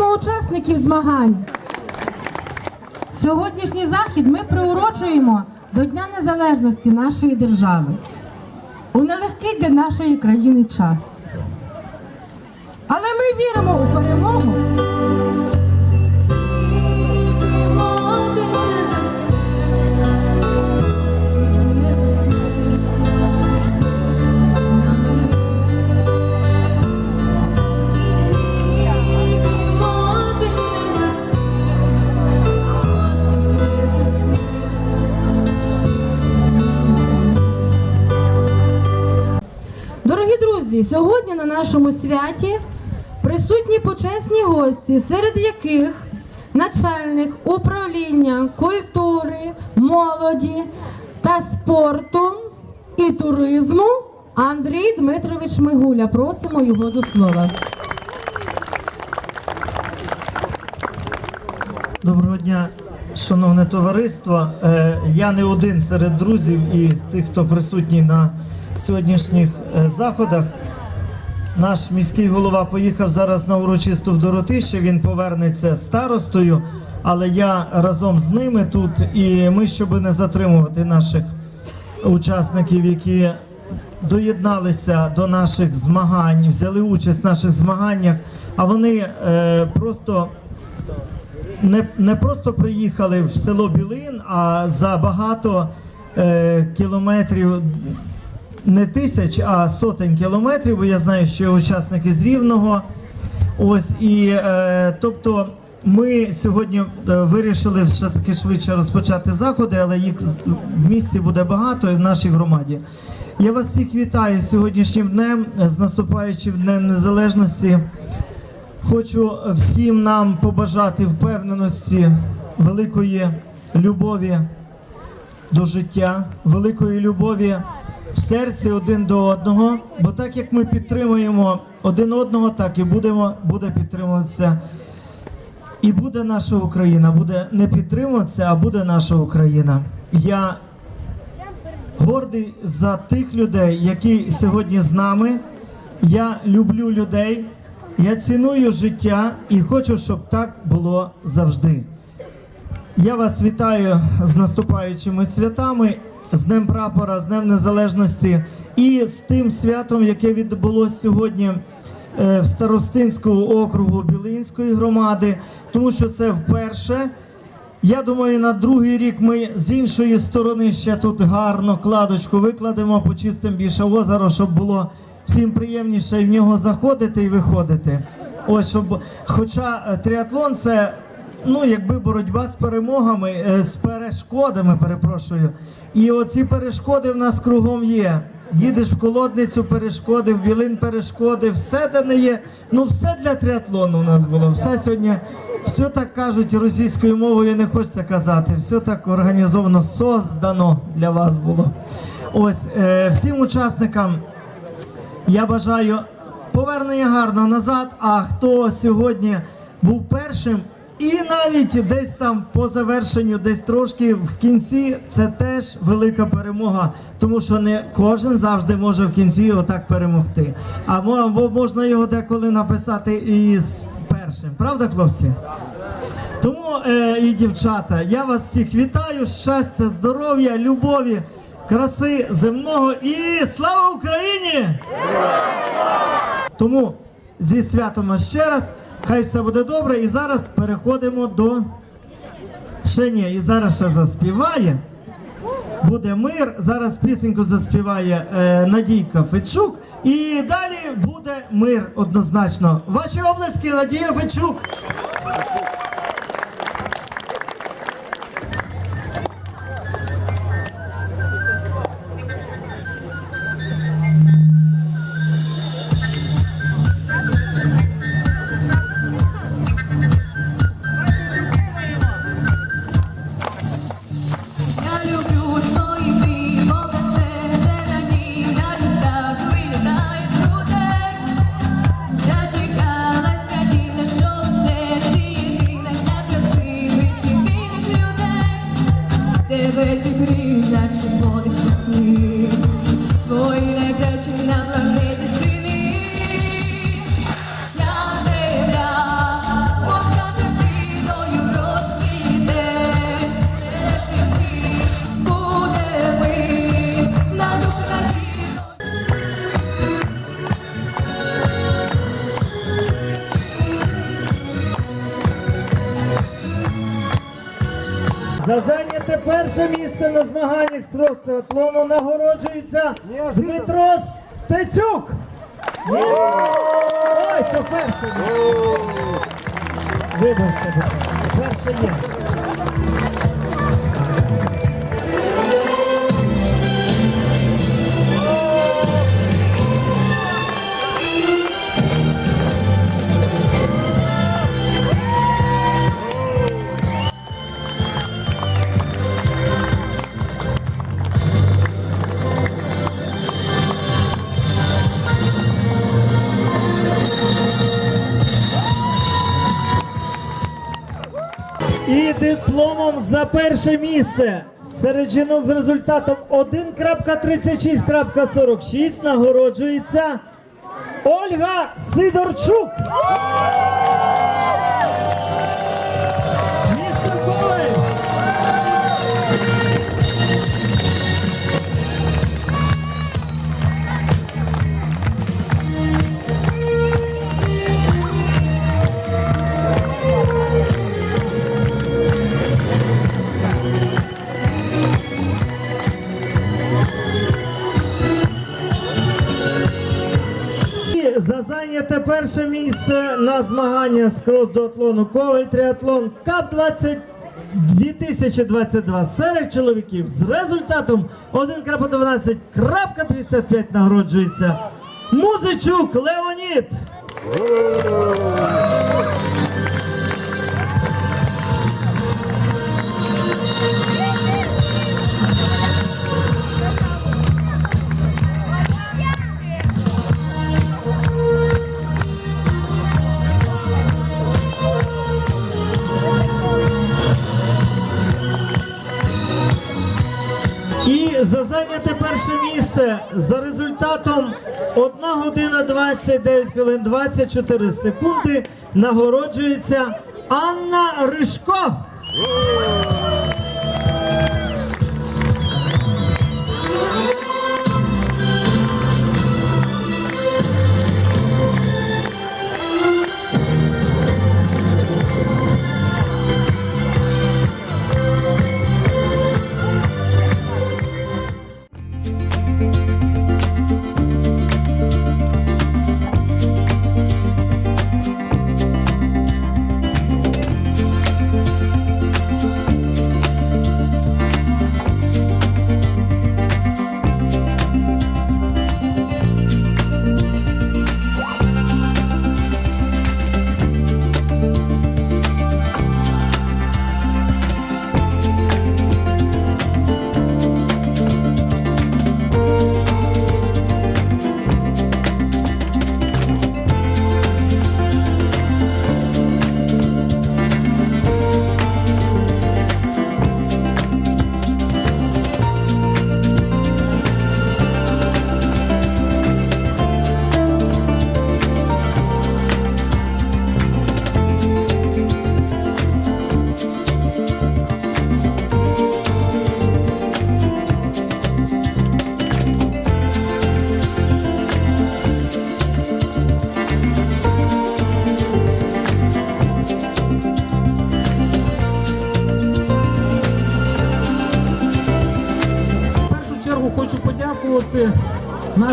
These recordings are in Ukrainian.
учасників змагань. Сьогоднішній захід ми приурочуємо до Дня Незалежності нашої держави у нелегкий для нашої країни час. Але ми віримо у перемогу. Сьогодні на нашому святі присутні почесні гості, серед яких начальник управління культури, молоді та спорту і туризму Андрій Дмитрович Мигуля. Просимо його до слова. Доброго дня, шановне товариство. Е, Я не один серед друзів і тих, хто присутній на сьогоднішніх е, заходах. Наш міський голова поїхав зараз на урочисту в Доротище. Він повернеться старостою, але я разом з ними тут. І ми, щоб не затримувати наших учасників, які доєдналися до наших змагань, взяли участь в наших змаганнях, а вони е, просто не, не просто приїхали в село Білин, а за багато е, кілометрів, не тисяч, а сотень кілометрів, бо я знаю, що учасники з Рівного. Ось і е, тобто ми сьогодні е, вирішили все таки швидше розпочати заходи, але їх в місті буде багато і в нашій громаді. Я вас всіх вітаю сьогоднішнім днем, з наступаючим Днем Незалежності. Хочу всім нам побажати впевненості, великої любові до життя, великої любові в серці один до одного. Бо так як ми підтримуємо один одного, так і будемо буде підтримуватися. І буде наша Україна, буде не підтримуватися, а буде наша Україна. Я гордий за тих людей, які сьогодні з нами. Я люблю людей, я ціную життя і хочу, щоб так було завжди. Я вас вітаю з наступаючими святами, з Днем Прапора, з Днем Незалежності і з тим святом, яке відбулося сьогодні е, в Старостинському округу Білинської громади, тому що це вперше. Я думаю, на другий рік ми з іншої сторони ще тут гарно кладочку викладемо, почистимо більше озеро, щоб було всім приємніше в нього заходити і виходити. Ось щоб, хоча е, тріатлон це ну якби боротьба з перемогами, е, з перешкодами, перепрошую. І оці перешкоди в нас кругом є. Їдеш в колодницю, перешкоди, в білин перешкоди, все де не є. Ну все для тріатлону у нас було. Все сьогодні, все так кажуть російською мовою, не хочеться казати. Все так організовано, создано для вас було. Ось е, всім учасникам я бажаю повернення гарно назад. А хто сьогодні був першим, і навіть десь там по завершенню, десь трошки в кінці, це теж велика перемога, тому що не кожен завжди може в кінці отак перемогти. Або можна його деколи написати і з першим. Правда, хлопці? Тому е, і дівчата, я вас всіх вітаю, щастя, здоров'я, любові, краси земного і слава Україні! Тому зі святом ще раз, хай все буде добре. І зараз переходимо до ще ні, і зараз ще заспіває. Буде мир. Зараз пісеньку заспіває е, Надійка Фечук. І далі буде мир однозначно. Ваші облески, Надія Фечук. За зайняте перше місце на змаганнях з тростеатлону нагороджується Дмитро Стецюк. Ой, то перше. Вибачте, перше є. За перше місце серед жінок з результатом 1.36.46 нагороджується Ольга Сидорчук. На змагання з крос-дуатлону Коваль Триатлон Кап 20 2022 серед чоловіків з результатом 1.12.55 нагороджується Музичук Леонід. За зайняте перше місце за результатом 1 година 29 хвилин 24 секунди нагороджується Анна Ришко.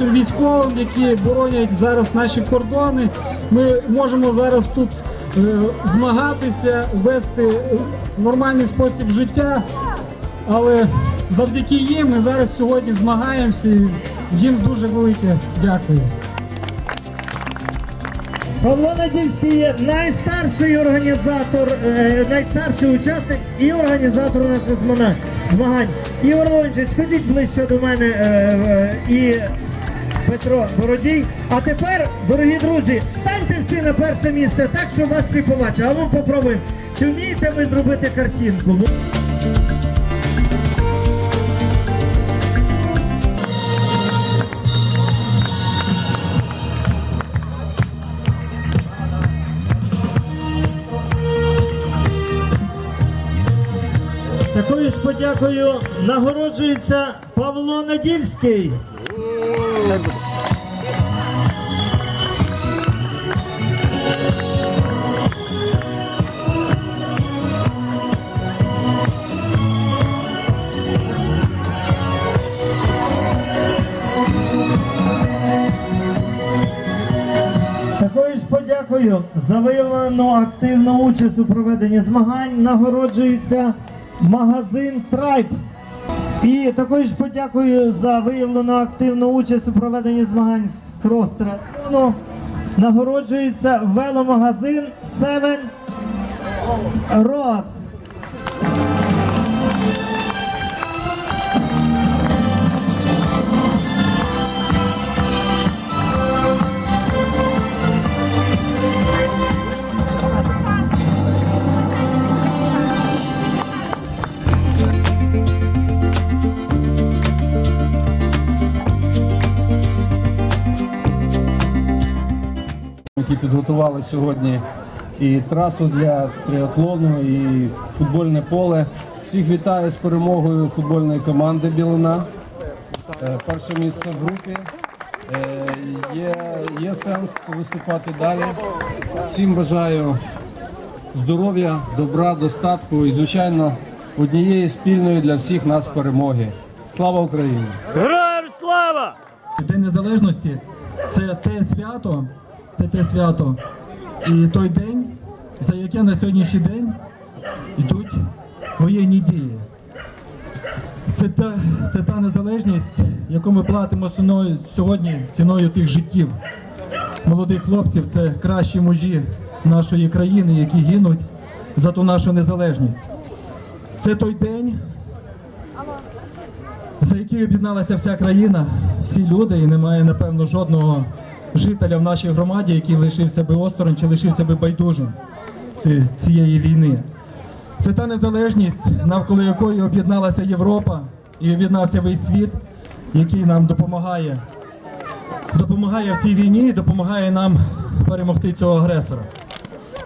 Нашим військовим, які боронять зараз наші кордони. Ми можемо зараз тут е, змагатися, вести е, нормальний спосіб життя, але завдяки їм ми зараз сьогодні змагаємося. і Їм дуже велике дякую. Павло Надільський є найстарший організатор, е, найстарший учасник і організатор наших змагань. Ігор Леонідович, ходіть ближче до мене і Петро Бородій. А тепер, дорогі друзі, станьте всі на перше місце так, щоб вас всі побачили. А ну попробуємо. Чи вмієте ви зробити картинку? Ну, Такою ж подякою нагороджується Павло Надільський. Дякую за виявлену активну участь у проведенні змагань. Нагороджується магазин Трайб. І також подякую за виявлену активну участь у проведенні змагань з крос-триатлону. Нагороджується веломагазин Seven Roads. Підготували сьогодні і трасу для триатлону, і футбольне поле. Всіх вітаю з перемогою футбольної команди Білина. Е, Перше місце в групі. Е, Є, є сенс виступати далі. Всім бажаю здоров'я, добра, достатку і, звичайно, однієї спільної для всіх нас перемоги. Слава Україні! Героям слава! День Незалежності це те свято, це те свято і той день, за яке на сьогоднішній день йдуть воєнні дії. Це та, це та незалежність, яку ми платимо сьогодні ціною тих життів. Молодих хлопців це кращі мужі нашої країни, які гинуть за ту нашу незалежність. Це той день, за який об'єдналася вся країна, всі люди, і немає, напевно, жодного жителя в нашій громаді, який лишився би осторонь чи лишився би байдужим цієї війни. Це та незалежність, навколо якої об'єдналася Європа і об'єднався весь світ, який нам допомагає. Допомагає в цій війні і допомагає нам перемогти цього агресора.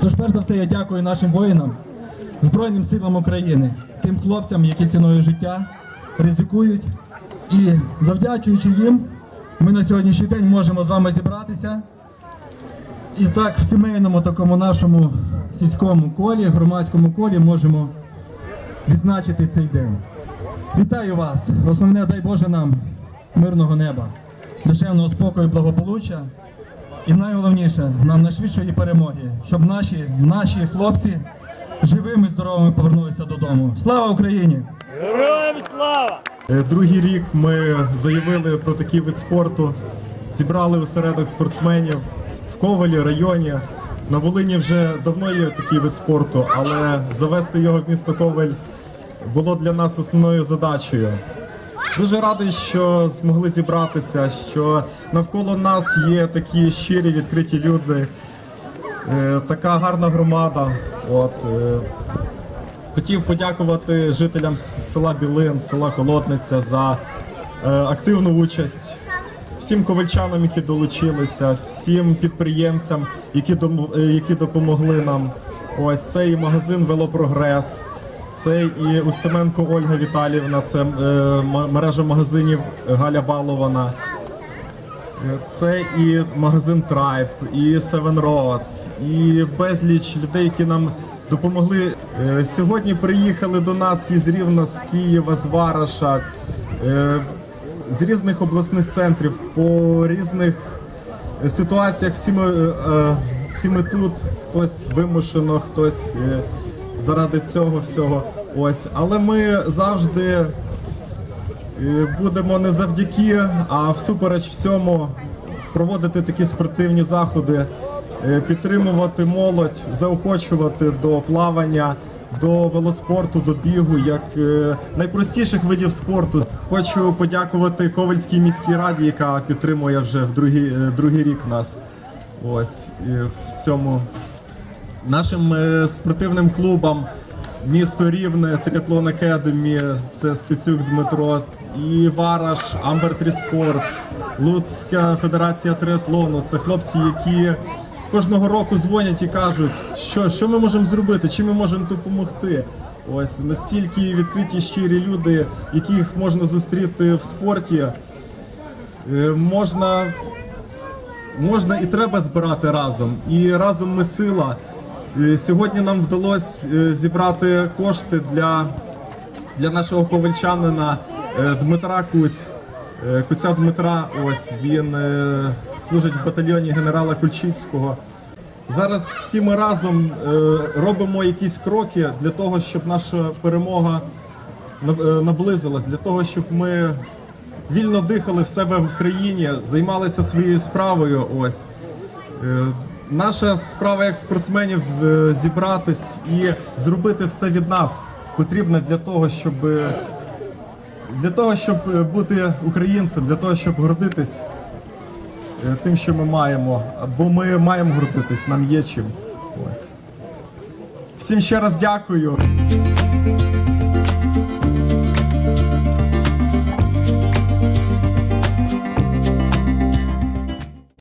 Тож, перш за все, я дякую нашим воїнам, Збройним силам України, тим хлопцям, які ціною життя ризикують. І завдячуючи їм, ми на сьогоднішній день можемо з вами зібратися. І так, в сімейному такому нашому сільському колі, громадському колі можемо відзначити цей день. Вітаю вас! Основне, дай Боже нам мирного неба, душевного спокою, благополуччя. І найголовніше, нам найшвидшої перемоги, щоб наші, наші хлопці живими, здоровими повернулися додому. Слава Україні! Героям слава! Е, Другий рік ми заявили про такий вид спорту, зібрали осередок спортсменів в Ковалі, районі. На Волині вже давно є такий вид спорту, але завести його в місто Коваль було для нас основною задачею. Дуже радий, що змогли зібратися, що навколо нас є такі щирі, відкриті люди, е, така гарна громада. От, е, Хотів подякувати жителям села Білин, села Холодниця за е, активну участь, всім ковальчанам, які долучилися, всім підприємцям, які, е, які допомогли нам. Ось це і магазин Велопрогрес, це і Устименко Ольга Віталіївна, це е, мережа магазинів Галя Балована. Е, Це і магазин Tribe, і Seven Roads, і безліч людей, які нам допомогли. Е, Сьогодні приїхали до нас із Рівна, з Києва, з Вараша, е, з різних обласних центрів, по різних ситуаціях. Всі ми, е, всі ми тут, хтось вимушено, хтось заради цього всього. Ось, але ми завжди. Будемо не завдяки, а всупереч всьому проводити такі спортивні заходи, підтримувати молодь, заохочувати до плавання, до велоспорту, до бігу, як е, найпростіших видів спорту. Хочу подякувати Ковальській міській раді, яка підтримує вже в другий, е, другий рік нас. Ось і в цьому нашим е, спортивним клубам місто Рівне, Тріатлон Академі, це Стецюк Дмитро, і Вараш, Амбер Тріспортс, Луцька Федерація триатлону. Це хлопці, які кожного року дзвонять і кажуть, що, що ми можемо зробити, чим ми можемо допомогти. Ось настільки відкриті щирі люди, яких можна зустріти в спорті. Е, Можна можна і треба збирати разом. І разом ми сила. Е, Сьогодні нам вдалося е, зібрати кошти для, для нашого ковальчанина Дмитра Куць. Куця Дмитра, ось він служить в батальйоні генерала Кульчицького. зараз всі ми разом е, робимо якісь кроки для того, щоб наша перемога е, наблизилась, для того, щоб ми вільно дихали в себе в країні, займалися своєю справою. Ось. Е, Наша справа як спортсменів зібратись і зробити все від нас потрібно для того, щоб для того, щоб бути українцем, для того, щоб гордитись тим, що ми маємо. Бо ми маємо гордитись, нам є чим. Ось. Всім ще раз дякую.